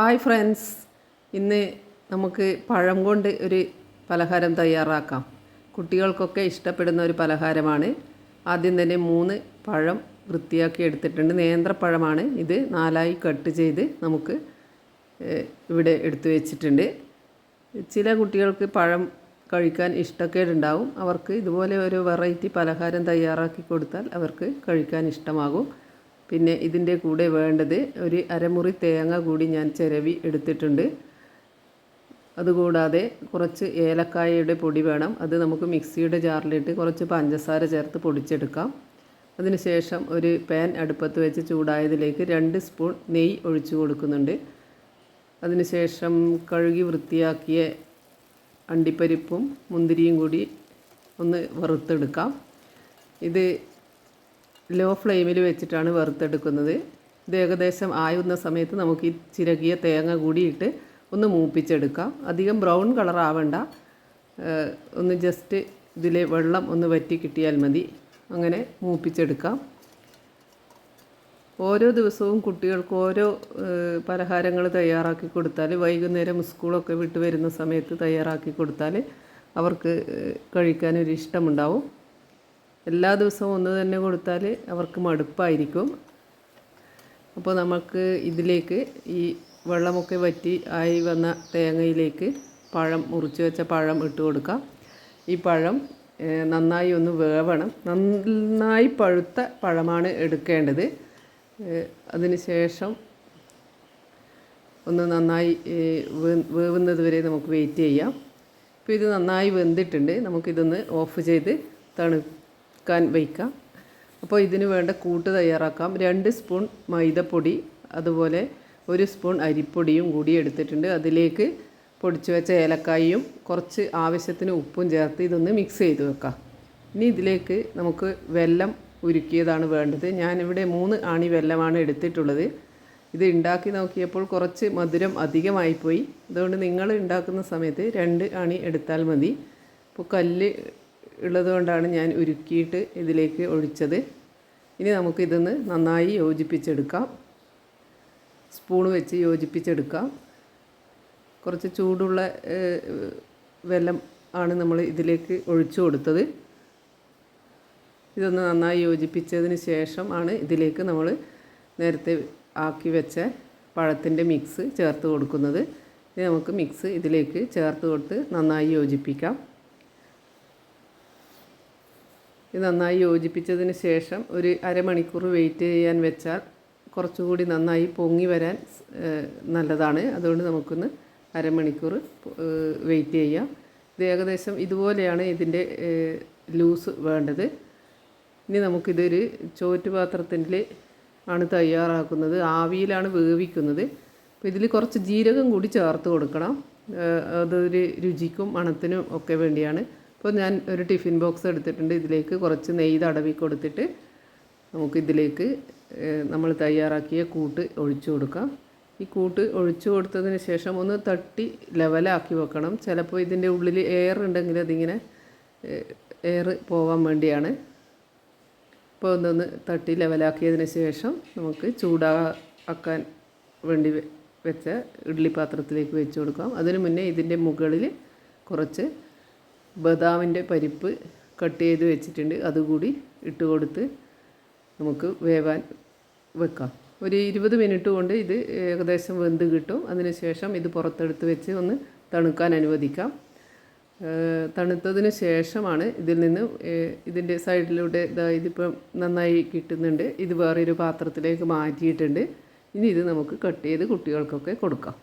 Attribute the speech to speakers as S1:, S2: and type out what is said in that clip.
S1: Hi friends. ഇന്ന് നമുക്ക് പഴം കൊണ്ട് ഒരു പലഹാരം തയ്യാറാക്കാം. കുട്ടികൾക്കൊക്കെ ഇഷ്ടപ്പെടുന്ന ഒരു പലഹാരമാണ്. ആദ്യം തന്നെ മൂന്ന് പഴം വൃത്തിയാക്കി എടുത്തിട്ടുണ്ട്. നേന്ത്രപ്പഴമാണ് ഇത് നാലായി കട്ട് ചെയ്ത് നമുക്ക് ഇവിടെ എടുത്തു വെച്ചിട്ടുണ്ട്. ചില കുട്ടികൾക്ക് പഴം കഴിക്കാൻ ഇഷ്ടക്കേടുണ്ടാവും. അവർക്ക് ഇതുപോലെ ഒരു വെറൈറ്റി പലഹാരം തയ്യാറാക്കി കൊടുത്താൽ അവർക്ക് കഴിക്കാൻ ഇഷ്ടമാകും. പിന്നെ ഇതിന്റെ കൂടെ വേണ്ടത് ഒരു അരമുറി തേങ്ങ കൂടി ഞാൻ ചിരവി എടുത്തിട്ടുണ്ട്. അതുകൂടാതെ കുറച്ച് ഏലക്കായയുടെ പൊടി വേണം. അത് നമുക്ക് മിക്സിയുടെ ജാറിലിട്ട് കുറച്ച് പഞ്ചസാര ചേർത്ത് പൊടിച്ചെടുക്കാം. അതിനുശേഷം ഒരു പാൻ അടുപ്പത്ത് വെച്ച് ചൂടായതിലേക്ക് രണ്ട് സ്പൂൺ നെയ്യ് ഒഴിച്ചു കൊടുക്കുന്നുണ്ട്. അതിനുശേഷം കഴുകി വൃത്തിയാക്കിയ അണ്ടിപ്പരിപ്പും മുന്തിരിയും കൂടി ഒന്ന് വറുത്തെടുക്കാം. ഇത് ലോ ഫ്ലെയിമിൽ വെച്ചിട്ടാണ് വറുത്തെടുക്കുന്നത്. ഇത് ഏകദേശം ആയുന്ന സമയത്ത് നമുക്ക് ഈ ചിരകിയ തേങ്ങ കൂടിയിട്ട് ഒന്ന് മൂപ്പിച്ചെടുക്കാം. അധികം ബ്രൗൺ കളർ ആവണ്ട. ഒന്ന് ജസ്റ്റ് ഇതിലെ വെള്ളം ഒന്ന് വറ്റി കിട്ടിയാൽ മതി. അങ്ങനെ മൂപ്പിച്ചെടുക്കാം. ഓരോ ദിവസവും കുട്ടികൾക്ക് ഓരോ പലഹാരങ്ങൾ തയ്യാറാക്കി കൊടുത്താൽ വൈകുന്നേരം സ്കൂളൊക്കെ വിട്ട് വരുന്ന സമയത്ത് തയ്യാറാക്കി കൊടുത്താൽ അവർക്ക് കഴിക്കാനൊരു ഇഷ്ടമുണ്ടാവും. എല്ലാ ദിവസവും ഒന്ന് തന്നെ കൊടുത്താൽ അവർക്ക് മടുപ്പായിരിക്കും. അപ്പോൾ നമുക്ക് ഇതിലേക്ക് ഈ വെള്ളമൊക്കെ വറ്റി ആയി വന്ന തേങ്ങയിലേക്ക് പഴം മുറിച്ച് വെച്ച പഴം ഇട്ട് കൊടുക്കാം. ഈ പഴം നന്നായി ഒന്ന് വേവണം. നന്നായി പഴുത്ത പഴമാണ് എടുക്കേണ്ടത്. അതിന് ശേഷം ഒന്ന് നന്നായി വേവുന്നത് വരെ നമുക്ക് വെയിറ്റ് ചെയ്യാം. ഇപ്പോൾ ഇത് നന്നായി വെന്തിട്ടുണ്ട്. നമുക്കിതൊന്ന് ഓഫ് ചെയ്ത് തണുക്കാൻ വയ്ക്കാം. അപ്പോൾ ഇതിന് വേണ്ട കൂട്ട് തയ്യാറാക്കാം. രണ്ട് സ്പൂൺ മൈദപ്പൊടി അതുപോലെ ഒരു സ്പൂൺ അരിപ്പൊടിയും കൂടി എടുത്തിട്ടുണ്ട്. അതിലേക്ക് പൊടിച്ചു വെച്ച ഏലക്കായും കുറച്ച് ആവശ്യത്തിന് ഉപ്പും ചേർത്ത് ഇതൊന്ന് മിക്സ് ചെയ്ത് വെക്കാം. ഇനി ഇതിലേക്ക് നമുക്ക് വെല്ലം ഉരുക്കിയതാണ് വേണ്ടത്. ഞാനിവിടെ മൂന്ന് ആണി വെല്ലമാണ് എടുത്തിട്ടുള്ളത്. ഇത് ഉണ്ടാക്കി നോക്കിയപ്പോൾ കുറച്ച് മധുരം അധികമായിപ്പോയി. അതുകൊണ്ട് നിങ്ങൾ ഉണ്ടാക്കുന്ന സമയത്ത് രണ്ട് ആണി എടുത്താൽ മതി. ഇപ്പോൾ കല്ല് ഉള്ളതുകൊണ്ടാണ് ഞാൻ ഉരുക്കിയിട്ട് ഇതിലേക്ക് ഒഴിച്ചത്. ഇനി നമുക്കിതൊന്ന് നന്നായി യോജിപ്പിച്ചെടുക്കാം. സ്പൂൺ വെച്ച് യോജിപ്പിച്ചെടുക്കാം. കുറച്ച് ചൂടുള്ള വെല്ലം ആണ് നമ്മൾ ഇതിലേക്ക് ഒഴിച്ചു കൊടുത്തത്. ഇതൊന്ന് നന്നായി യോജിപ്പിച്ചതിന് ശേഷം ആണ് ഇതിലേക്ക് നമ്മൾ നേരത്തെ ആക്കി വെച്ച പഴത്തിന്റെ മിക്സ് ചേർത്ത് കൊടുക്കുന്നത്. ഇനി നമുക്ക് മിക്സ് ഇതിലേക്ക് ചേർത്ത് കൊടുത്ത് നന്നായി യോജിപ്പിക്കാം. ഇത് നന്നായി യോജിപ്പിച്ചതിന് ശേഷം ഒരു അരമണിക്കൂർ വെയിറ്റ് ചെയ്യാൻ വെച്ചാൽ കുറച്ചുകൂടി നന്നായി പൊങ്ങി വരാൻ നല്ലതാണ്. അതുകൊണ്ട് നമുക്കൊന്ന് അരമണിക്കൂർ വെയിറ്റ് ചെയ്യാം. ഇത് ഏകദേശം ഇതുപോലെയാണ് ഇതിന്റെ ലൂസ് വേണ്ടത്. ഇനി നമുക്കിതൊരു ചോറ്റുപാത്രത്തിൽ ആണ് തയ്യാറാക്കുന്നത്. ആവിയിലാണ് വേവിക്കുന്നത്. അപ്പോൾ ഇതിൽ കുറച്ച് ജീരകം കൂടി ചേർത്ത് കൊടുക്കണം. അതൊരു രുചിക്കും മണത്തിനും ഒക്കെ വേണ്ടിയാണ്. അപ്പോൾ ഞാൻ ഒരു ടിഫിൻ ബോക്സ് എടുത്തിട്ടുണ്ട്. ഇതിലേക്ക് കുറച്ച് നെയ്യ് തടവി കൊടുത്തിട്ട് നമുക്കിതിലേക്ക് നമ്മൾ തയ്യാറാക്കിയ കൂട്ട് ഒഴിച്ചു കൊടുക്കാം. ഈ കൂട്ട് ഒഴിച്ചു കൊടുത്തതിന് ശേഷം ഒന്ന് തട്ടി ലെവലാക്കി വെക്കണം. ചിലപ്പോൾ ഇതിന്റെ ഉള്ളിൽ എയർ ഉണ്ടെങ്കിൽ അതിങ്ങനെ എയർ പോകാൻ വേണ്ടിയാണ്. ഇപ്പോൾ ഒന്നൊന്ന് തട്ടി ലെവലാക്കിയതിന് ശേഷം നമുക്ക് ചൂടാക്കാൻ വേണ്ടി വെച്ച ഇഡ്ഡലി പാത്രത്തിലേക്ക് വെച്ച് കൊടുക്കാം. അതിന് മുന്നേ ഇതിന്റെ മുകളിൽ കുറച്ച് ബദാമിന്റെ പരിപ്പ് കട്ട് ചെയ്ത് വെച്ചിട്ടുണ്ട്. അതുകൂടി ഇട്ട് കൊടുത്ത് നമുക്ക് വേവാൻ വെക്കാം. ഒരു ഇരുപത് മിനിറ്റ് കൊണ്ട് ഇത് ഏകദേശം വെന്ത് കിട്ടും. അതിനുശേഷം ഇത് പുറത്തെടുത്ത് വെച്ച് ഒന്ന് തണുക്കാൻ അനുവദിക്കാം. തണുത്തതിന് ശേഷമാണ് ഇതിൽ നിന്ന് ഇതിന്റെ സൈഡിലൂടെ ഇതാ ഇതിപ്പം നന്നായി കിട്ടുന്നുണ്ട്. ഇത് വേറൊരു പാത്രത്തിലേക്ക് മാറ്റിയിട്ടുണ്ട്. ഇനി ഇത് നമുക്ക് കട്ട് ചെയ്ത് കുട്ടികൾക്കൊക്കെ കൊടുക്കാം.